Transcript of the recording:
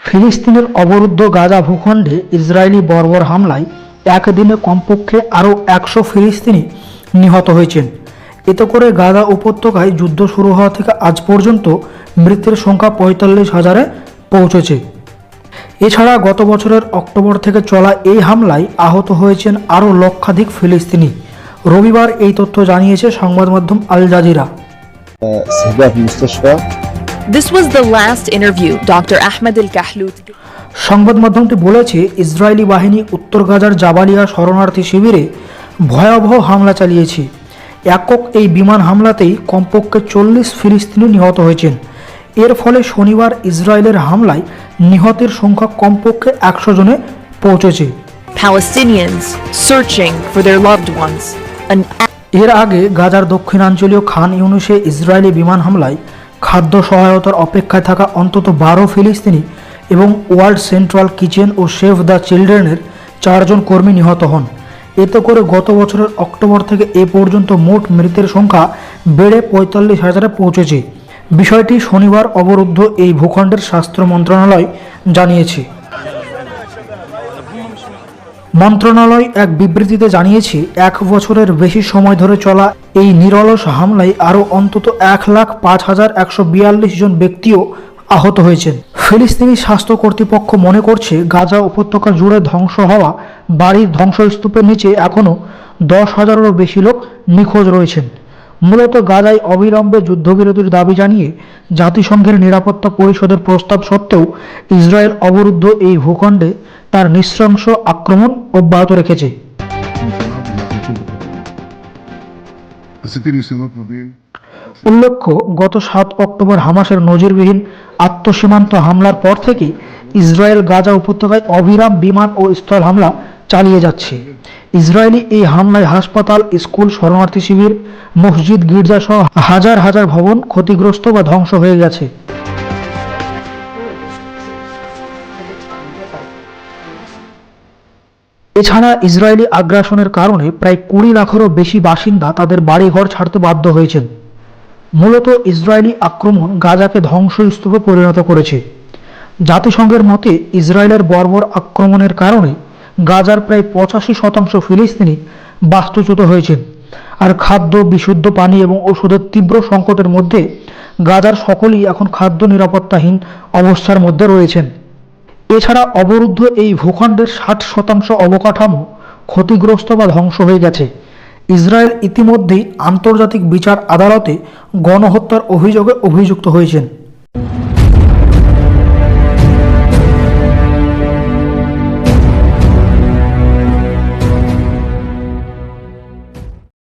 ফিলিস্তিনের অবরুদ্ধ গাজা ভূখণ্ডে ইসরায়েলি বর্বর হামলায় একদিনে কমপক্ষে আরও একশো ফিলিস্তিনি নিহত হয়েছেন। এতে করে গাজা উপত্যকায় যুদ্ধ শুরু হওয়া থেকে আজ পর্যন্ত মৃতের সংখ্যা পঁয়তাল্লিশ হাজারে পৌঁছেছে। এছাড়া গত বছরের অক্টোবর থেকে চলা এই হামলায় আহত হয়েছেন আরও লক্ষাধিক ফিলিস্তিনি। রবিবার এই তথ্য জানিয়েছে সংবাদ মাধ্যম Al Jazeera. This was the last interview Dr. Ahmed Al Kahlout সংবাদ মাধ্যমটি বলেছে ইসরায়েলি বাহিনী উত্তর গাজার জাবালিয়া শরণার্থী শিবিরে ভয়াবহ হামলা চালিয়েছে একক এই বিমান হামলাতেই কমপক্ষে চল্লিশ ফিলিস্তিনি নিহত হয়েছেন এর ফলে শনিবার ইসরায়েলের হামলায় নিহতের সংখ্যা কমপক্ষে একশো জনে পৌঁছেছে Palestinians searching for their loved ones. An এর আগে গাজার দক্ষিণাঞ্চলীয় খান ইউনুসে ইসরায়েলি বিমান হামলায় খাদ্য সহায়তার অপেক্ষায় থাকা অন্তত বারো ফিলিস্তিনি এবং ওয়ার্ল্ড সেন্ট্রাল কিচেন ও সেভ দ্য চিলড্রেনের চারজন কর্মী নিহত হন। এতে করে গত বছরের অক্টোবর থেকে এ পর্যন্ত মোট মৃতের সংখ্যা বেড়ে পঁয়তাল্লিশ হাজারে পৌঁছেছে। বিষয়টি শনিবার অবরুদ্ধ এই ভূখণ্ডের স্বাস্থ্য মন্ত্রণালয় জানিয়েছে। মন্ত্রণালয় এক বিবৃতিতে জানিয়েছে, এক বছরের বেশি সময় ধরে চলা এই নিরলস হামলায় আরও অন্তত এক লাখ পাঁচ হাজার একশো বিয়াল্লিশ জন ব্যক্তিও আহত হয়েছেন। ফিলিস্তিনি স্বাস্থ্য কর্তৃপক্ষ মনে করছে, গাজা উপত্যকা জুড়ে ধ্বংস হওয়া বাড়ির ধ্বংসস্তূপের নিচে এখনও দশ হাজারেরও বেশি লোক নিখোঁজ রয়েছেন। মূলত গাজায় অবিলম্বে যুদ্ধবিরতির দাবি জানিয়ে জাতিসংঘের নিরাপত্তা পরিষদের প্রস্তাব সত্ত্বেও ইসরায়েল অবরুদ্ধ এই ভূখণ্ডে তার নৃশংস আক্রমণ অব্যাহত রেখেছে। উল্লেখ্য, গত সাত অক্টোবর হামাসের নজিরবিহীন আত্মসীমান্ত হামলার পর থেকে ইসরায়েল গাজা উপত্যকায় অবিরাম বিমান ও স্থল হামলা চালিয়ে যাচ্ছে। ইসরায়েলি এই হামলায় হাসপাতাল, স্কুল, শরণার্থী শিবির, মসজিদ গির্জা সহ হাজার হাজার ভবন ক্ষতিগ্রস্ত বা ধ্বংস হয়ে গেছে। এছাড়া ইসরায়েলি আগ্রাসনের কারণে প্রায় কুড়ি লাখেরও বেশি বাসিন্দা তাদের বাড়িঘর ছাড়তে বাধ্য হয়েছেন। মূলত ইসরায়েলি আক্রমণ গাজাকে ধ্বংসস্তূপে পরিণত করেছে। জাতিসংঘের মতে ইসরায়েলের বর্বর আক্রমণের কারণে গাজার প্রায় পঁচাশি শতাংশ ফিলিস্তিনি বাস্তুচ্যুত হয়েছেন। আর খাদ্য, বিশুদ্ধ পানি এবং ওষুধের তীব্র সংকটের মধ্যে গাজার সকলেই এখন খাদ্য নিরাপত্তাহীন অবস্থার মধ্যে রয়েছেন। এছাড়া অবরুদ্ধ এই ভূখণ্ডের ষাট শতাংশ অবকাঠামো ক্ষতিগ্রস্ত বা ধ্বংস হয়ে গেছে। ইসরায়েল ইতিমধ্যেই আন্তর্জাতিক বিচার আদালতে গণহত্যার অভিযোগে অভিযুক্ত হয়েছেন।